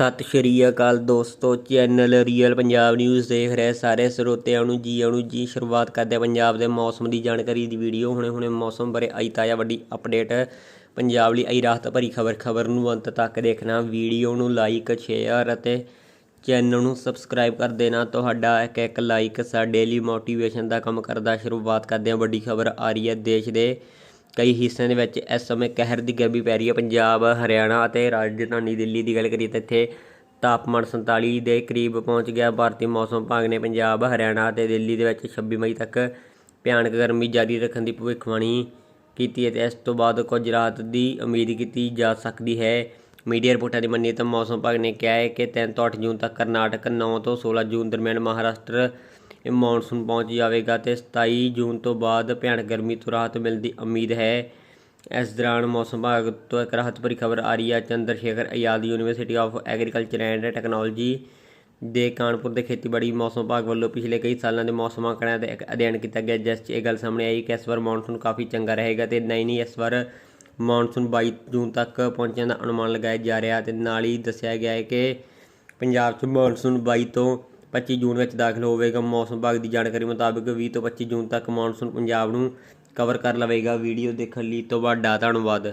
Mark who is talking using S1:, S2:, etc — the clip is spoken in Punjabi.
S1: ਸਤਿ ਸ਼੍ਰੀ ਅਕਾਲ ਦੋਸਤੋ, ਚੈਨਲ ਰੀਅਲ ਪੰਜਾਬ ਨਿਊਜ਼ ਦੇਖ ਰਹੇ ਸਾਰੇ ਸਰੋਤਿਆਂ ਨੂੰ ਜੀ ਆਣੂ ਜੀ। ਸ਼ੁਰੂਆਤ ਕਰਦੇ ਪੰਜਾਬ ਦੇ ਮੌਸਮ ਦੀ ਜਾਣਕਾਰੀ ਦੀ ਵੀਡੀਓ। ਹੁਣੇ ਹੁਣੇ ਮੌਸਮ ਬਾਰੇ ਆਈ ਤਾਜ਼ਾ ਵੱਡੀ ਅਪਡੇਟ ਪੰਜਾਬ ਲਈ ਆਈ ਰਾਹਤ ਭਰੀ ਖਬਰ ਖਬਰ ਨੂੰ ਅੰਤ ਤੱਕ ਦੇਖਣਾ। ਵੀਡੀਓ ਨੂੰ ਲਾਈਕ ਸ਼ੇਅਰ ਅਤੇ ਚੈਨਲ ਨੂੰ ਸਬਸਕ੍ਰਾਈਬ ਕਰ ਦੇਣਾ। ਤੁਹਾਡਾ ਇੱਕ ਇੱਕ ਲਾਈਕ ਸਾਡੇ ਲਈ ਮੋਟੀਵੇਸ਼ਨ ਦਾ ਕੰਮ ਕਰਦਾ। ਸ਼ੁਰੂਆਤ ਕਰਦੇ ਹਾਂ ਵੱਡੀ ਖਬਰ। ਆ ਰਹੀ ਹੈ ਦੇਸ਼ ਦੇ ਕਈ ਹਿੱਸਿਆਂ ਦੇ ਵਿੱਚ ਇਸ ਸਮੇਂ ਕਹਿਰ ਦੀ ਗਰਮੀ ਪੈ ਰਹੀ ਹੈ। ਪੰਜਾਬ, ਹਰਿਆਣਾ ਅਤੇ ਰਾਜਧਾਨੀ ਦਿੱਲੀ ਦੀ ਗੱਲ ਕਰੀਏ ਤਾਂ ਇੱਥੇ ਤਾਪਮਾਨ 47 ਦੇ ਕਰੀਬ ਪਹੁੰਚ ਗਿਆ। ਭਾਰਤੀ ਮੌਸਮ ਵਿਭਾਗ ਨੇ ਪੰਜਾਬ, ਹਰਿਆਣਾ ਅਤੇ ਦਿੱਲੀ ਦੇ ਵਿੱਚ 26 ਮਈ ਤੱਕ ਭਿਆਨਕ ਗਰਮੀ ਜਾਰੀ ਰੱਖਣ ਦੀ ਭਵਿੱਖਬਾਣੀ ਕੀਤੀ ਹੈ ਤੇ ਇਸ ਤੋਂ ਬਾਅਦ ਕੁਝ ਰਾਤ ਦੀ ਉਮੀਦ ਕੀਤੀ ਜਾ ਸਕਦੀ ਹੈ। ਮੀਡੀਆ ਰਿਪੋਰਟਾਂ ਦੀ ਮੰਨੀਏ ਤਾਂ ਮੌਸਮ ਵਿਭਾਗ ਨੇ ਕਿਹਾ ਹੈ ਕਿ 3 ਤੋਂ 8 ਜੂਨ ਤੱਕ ਕਰਨਾਟਕ 9 ਤੋਂ 16 ਜੂਨ ਦਰਮਿਆਨ ਮਹਾਰਾਸ਼ਟਰ ਇਹ ਮੌਨਸੂਨ ਪਹੁੰਚ ਜਾਵੇਗਾ ਤੇ 27 ਜੂਨ ਤੋਂ ਬਾਅਦ ਭਿਆਨਕ ਗਰਮੀ ਤੋਂ ਰਾਹਤ ਮਿਲਣ ਦੀ ਉਮੀਦ ਹੈ। ਇਸ ਦੌਰਾਨ ਮੌਸਮ ਵਿਭਾਗ ਤੋਂ ਇੱਕ ਰਾਹਤ ਭਰੀ ਖਬਰ ਆ ਰਹੀ ਹੈ। Chandra Shekhar Azad university of agriculture and technology ਦੇ ਕਾਨਪੁਰ ਦੇ ਖੇਤੀਬਾੜੀ ਮੌਸਮ ਵਿਭਾਗ ਵੱਲੋਂ ਪਿਛਲੇ ਕਈ ਸਾਲਾਂ ਦੇ ਮੌਸਮ ਆંકੜਿਆਂ ਦਾ ਇੱਕ ਅਧਿਐਨ ਕੀਤਾ ਗਿਆ, ਜਿਸ 'ਚ ਇਹ ਗੱਲ ਸਾਹਮਣੇ ਆਈ ਕਿ ਇਸ ਵਾਰ ਮੌਨਸੂਨ ਕਾਫੀ ਚੰਗਾ ਰਹੇਗਾ ਤੇ ਨਹੀਂ ਨਹੀਂ, ਇਸ ਵਾਰ ਮੌਨਸੂਨ 22 ਜੂਨ ਤੱਕ ਪਹੁੰਚਣ ਦਾ ਅਨੁਮਾਨ ਲਗਾਇਆ ਜਾ ਰਿਹਾ ਤੇ ਨਾਲ ਹੀ ਦੱਸਿਆ ਗਿਆ ਹੈ ਕਿ ਪੰਜਾਬ 'ਚ ਮੌਨਸੂਨ 22 ਤੋਂ 25 ਜੂਨ ਵਿੱਚ ਦਾਖਲ ਹੋਵੇਗਾ। ਮੌਸਮ ਵਿਭਾਗ ਦੀ ਜਾਣਕਾਰੀ ਮੁਤਾਬਕ 20 ਤੋਂ 25 ਜੂਨ ਤੱਕ ਮੌਨਸੂਨ ਪੰਜਾਬ ਨੂੰ ਕਵਰ ਕਰ ਲਵੇਗਾ। ਵੀਡੀਓ ਦੇਖਣ ਲਈ ਤੁਹਾਡਾ ਧੰਨਵਾਦ।